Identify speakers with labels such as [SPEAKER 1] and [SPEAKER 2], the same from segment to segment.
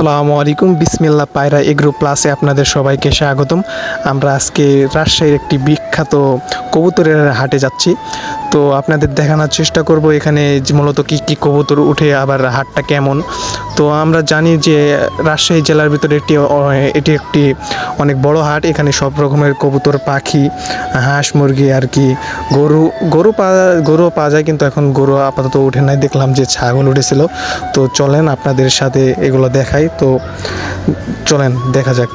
[SPEAKER 1] আসসালামু আলাইকুম। বিসমিল্লা পায়রা এগ্রো প্লাসে আপনাদের সবাইকে স্বাগতম। আমরা আজকে রাজশাহীর একটি বিখ্যাত কবুতরের হাটে যাচ্ছি। তো আপনাদের দেখানোর চেষ্টা করব এখানে মূলত কী কী কবুতর উঠে, আবার হাটটা কেমন। তো আমরা জানি যে রাজশাহী জেলার ভিতরে একটি এটি একটি অনেক বড় হাট। এখানে সব রকমের কবুতর, পাখি, হাঁস, মুরগি আর কি গরু গরু পাওয়া গরু পাওয়া যায়, কিন্তু এখন গরু আপাতত উঠে নাই। দেখলাম যে ছাগল উঠেছিল। তো চলেন আপনাদের সাথে এগুলো দেখাই। তো চলেন, দেখা যাক।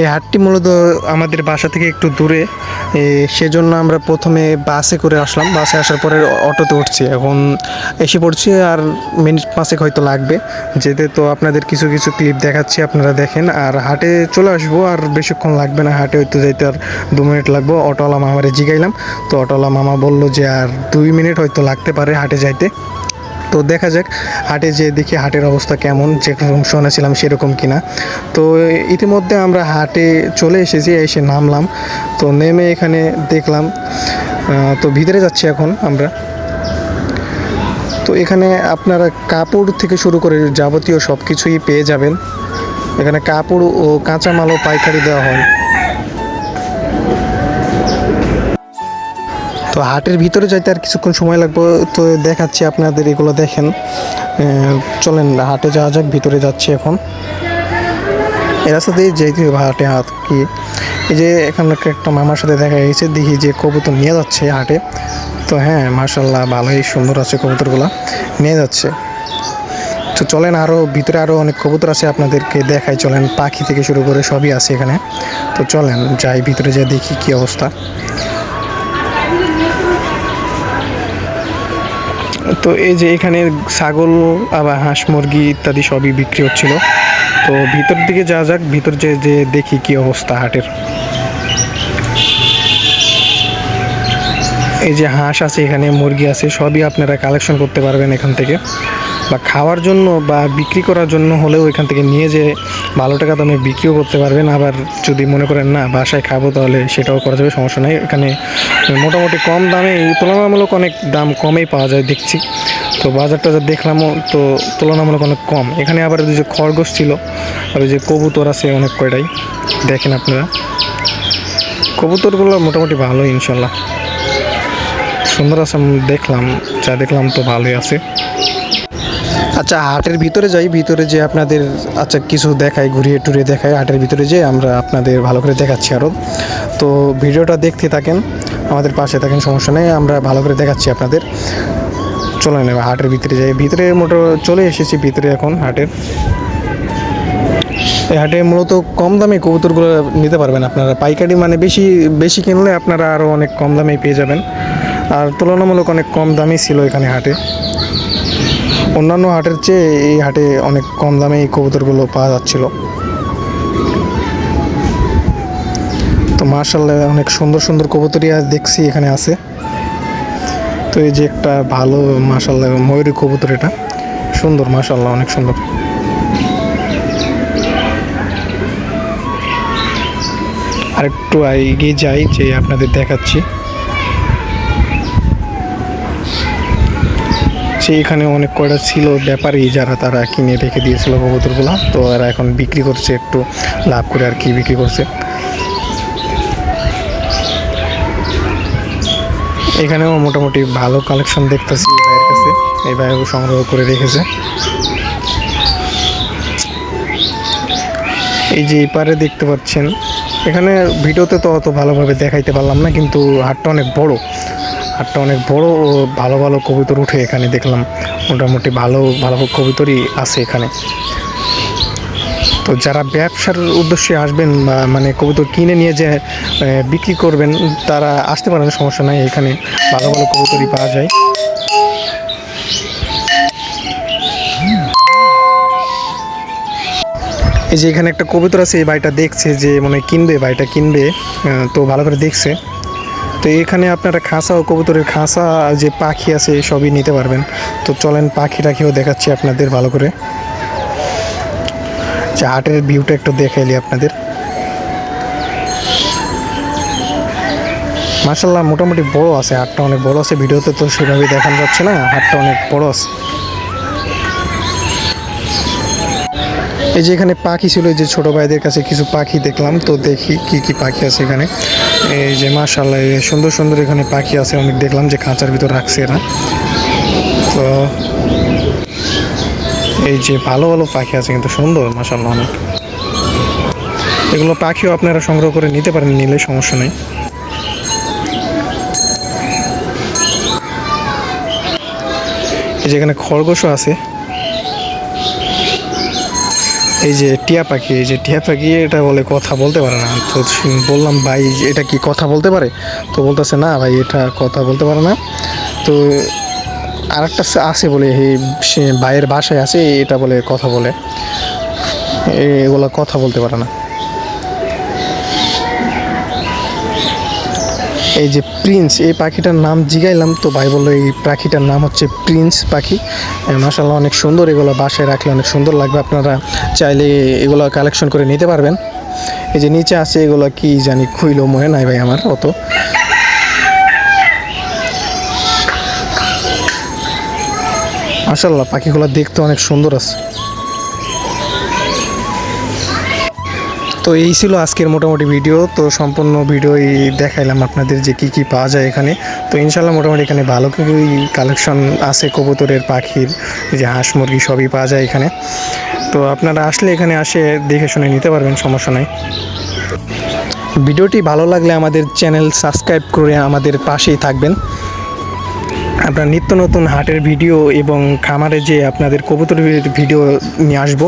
[SPEAKER 1] এই হাটটি মূলত আমাদের বাসা থেকে একটু দূরে। সেজন্য আমরা প্রথমে বাসে করে আসলাম। বাসে আসার পরে অটোতে উঠছি। এখন এসে পড়ছি আর মিনিট পাঁচেক হয়তো লাগবে। যেতে তো আপনাদের কিছু কিছু ক্লিপ দেখাচ্ছি, আপনারা দেখেন। আর হাটে চলে আসব আর বেশিক্ষণ লাগবে না। হাটে হয়তো যাইতে আর দু মিনিট লাগবো। অটোওয়ালা মামারে জিগাইলাম। তো অটোওয়ালা মামা বলল যে আর দুই মিনিট হয়তো লাগতে পারে হাটে যাইতে। তো দেখা যাক হাটে যে দেখি হাটের অবস্থা কেমন যেরকম শুনেছিলাম সেরকম কিনা। তো ইতিমধ্যে আমরা হাটে চলে এসেছি, এসে নামলাম। তো নেমে এখানে দেখলাম তো ভিতরে যাচ্ছি এখন আমরা। তো এখানে আপনারা কাপড় থেকে শুরু করে যাবতীয় সব কিছুই পেয়ে যাবেন। এখানে কাপড় ও কাঁচামালও পাইকারি দেওয়া হয়। তো হাটের ভিতরে যাইতে আর কিছুক্ষণ সময় লাগবে, তো দেখাচ্ছি আপনাদের, এগুলো দেখেন। চলেন, হাটে যাওয়া যাক, ভিতরে যাচ্ছি এখন। এ রাস্তা দিয়ে যেতে হবে হাটে হাট কি, এই যে এখানে একটা মামার সাথে দেখা গেছে, দেখি যে কবুতর নিয়ে যাচ্ছে হাটে। তো হ্যাঁ মার্শাল্লাহ ভালোই সুন্দর আছে কবুতরগুলো, নিয়ে যাচ্ছে। তো চলেন আরও ভিতরে আরও অনেক কবুতর আছে আপনাদেরকে দেখাই, চলেন, পাখি থেকে শুরু করে সবই আছে এখানে। তো চলেন, যাই ভিতরে, যাই দেখি কী অবস্থা। তো এই যে এখানে ছাগল, আবার হাঁস, মুরগি ইত্যাদি সবই বিক্রি হচ্ছিল। তো ভিতর দিকে যা যাক, ভিতর যে যে দেখি কি অবস্থা হাটের। এই যে হাঁস আছে এখানে, মুরগি আছে, সবই আপনারা কালেকশন করতে পারবেন এখান থেকে। বা খাওয়ার জন্য বা বিক্রি করার জন্য হলেও এখান থেকে নিয়ে যে ভালো টাকা দামে বিক্রিও করতে পারবেন। আবার যদি মনে করেন, না, বাসায় খাব তাহলে সেটাও করা যাবে, সমস্যা নেই। এখানে মোটামুটি কম দামে তুলনামূলক অনেক দাম কমেই পাওয়া যায় দেখছি। তো বাজার টাজার দেখলামও তো তুলনামূলক অনেক কম। এখানে আবার ওই যে খরগোশ ছিল, আর ওই যে কবুতর আছে অনেক কয়টাই, দেখেন আপনারা। কবুতরগুলো মোটামুটি ভালো ইনশাল্লাহ। সুন্দর আছে দেখলাম, যা দেখলাম তো ভালোই আছে। আচ্ছা হাটের ভিতরে যাই, ভিতরে যে আপনাদের আচ্ছা কিছু দেখাই, ঘুরিয়ে টুরিয়ে দেখাই, হাটের ভিতরে যে আমরা আপনাদের ভালো করে দেখাচ্ছি আরও তো ভিডিওটা দেখতে থাকেন, আমাদের পাশে থাকেন, সমস্যা নেই, আমরা ভালো করে দেখাচ্ছি আপনাদের। চলে নেবে হাটের ভিতরে যাই, ভিতরে মোটর চলে এসেছি, ভিতরে এখন হাটের। এই হাটে মূলত কম দামে কবুতরগুলো নিতে পারবেন আপনারা। পাইকারি মানে বেশি বেশি কিনলে আপনারা আরও অনেক কম দামে পেয়ে যাবেন। আর তুলনামূলক অনেক কম দামই ছিল এখানে হাটে। অন্যান্য হাটের চেয়ে এই হাটে অনেক কম দামে এই কবুতরগুলো পাওয়া যাচ্ছিল। তো মার্শাল্লাহ অনেক সুন্দর সুন্দর কবুতরই দেখছি এখানে আছে। তো এই যে একটা ভালো মার্শাল্লাহ ময়ূরী কবুতর এটা। সুন্দর মার্শাল্লাহ অনেক সুন্দর। আরেকটু এগিয়ে যাই যে আপনাদের দেখাচ্ছি। যে এখানে অনেক কয়টা ছিল ব্যাপারী যারা তারা কিনে রেখে দিয়েছিল কবুতরগুলো। তো এরা এখন বিক্রি করছে, একটু লাভ করে আর কি বিক্রি করছে। এখানেও মোটামুটি ভালো কালেকশন দেখতেছি এই ভাইয়ের কাছে। এই ভাইও সংগ্রহ করে রেখেছে। এই যে এই পারে দেখতে পাচ্ছেন, এখানে ভিডিওতে তো অত ভালোভাবে দেখাইতে পারলাম না, কিন্তু হাটটা অনেক বড়। হাটটা অনেক বড় ভালো ভালো কবুতর উঠে এখানে দেখলাম। মোটামুটি ভালো ভালো কবুতরই আছে এখানে। তো যারা ব্যবসার উদ্দেশ্যে আসবেন মানে কবুতর কিনে নিয়ে যে বিক্রি করবেন, তারা আসতে পারেন, সমস্যা নাই, এখানে ভালো ভালো কবুতরই পাওয়া যায়। এই যে এখানে একটা কবুতর আছে, এই বাড়িটা দেখছে যে মানে কিনবে বাড়িটা কিনবে তো ভালো করে দেখছে। তো এখানে আপনারা খাসা ও কবুতরের খাসা যে পাখি আছে, সবই নিতে পারবেন। তো চলেন পাখি টাখিও দেখাচ্ছি আপনাদের ভালো করে। যে হাটের ভিউটা একটু দেখাইলি আপনাদের। মার্শাল্লাহ মোটামুটি বড় আছে হাটটা, অনেক বড় আছে। ভিডিওতে তো সেভাবে দেখানো যাচ্ছে না, হাটটা অনেক বড় আছে। এই যে এখানে পাখি ছিল যে ছোট ভাইদের কাছে কিছু পাখি দেখলাম, তো দেখি কি কি পাখি আছে এখানে। এই যে মাশাল্লাহ সুন্দর সুন্দর এখানে পাখি আছে অনেক দেখলাম যে খাঁচার ভিতর রাখছে এরা। তো এই যে ভালো ভালো পাখি আছে, কিন্তু সুন্দর মাশাল্লাহ অনেক। এগুলো পাখিও আপনারা সংগ্রহ করে নিতে পারেন, নিলে সমস্যা নেই। এই যে এখানে খরগোশও আছে। এই যে টিয়া পাখি, এই যে টিয়া পাখি, এটা বলে কথা বলতে পারে না। তো বললাম, ভাই, এটা কি কথা বলতে পারে? তো বলতেছে, না ভাই, এটা কথা বলতে পারে না। তো আর একটা আছে বলে ভাইয়ের বাসায় আছে, এটা বলে কথা বলে। এগুলো কথা বলতে পারে না। এই যে প্রিন্স, এই পাখিটার নাম জিগাইলাম তো ভাই বলল এই পাখিটার নাম হচ্ছে প্রিন্স পাখি। মাসাল্লাহ অনেক সুন্দর, এগুলো বাসায় রাখলে অনেক সুন্দর লাগবে, আপনারা চাইলে এগুলো কালেকশন করে নিতে পারবেন। এই যে নিচে আছে এগুলো কি জানি খুইলো, মনে নাই ভাই আমার অত। মাসাল্লাহ পাখিগুলো দেখতে অনেক সুন্দর আছে। তো এই ছিল আজকের মোটামুটি ভিডিও তো সম্পূর্ণ ভিডিওই দেখাইলাম আপনাদের যে কি কি পাওয়া যায় এখানে। তো ইনশাল্লাহ মোটামুটি এখানে ভালো কিছুই কালেকশন আছে কবুতরের, পাখির যে হাঁস মুরগি সবই পাওয়া যায় এখানে। তো আপনারা আসলে এখানে আসে দেখে শুনে নিতে পারবেন, সমস্যা নাই। ভিডিওটি ভালো লাগলে আমাদের চ্যানেল সাবস্ক্রাইব করে আমাদের পাশেই থাকবেন। আপনার নিত্য নতুন হাটের ভিডিও এবং খামারে যে আপনাদের কবুতরের ভিডিও নিয়ে আসব।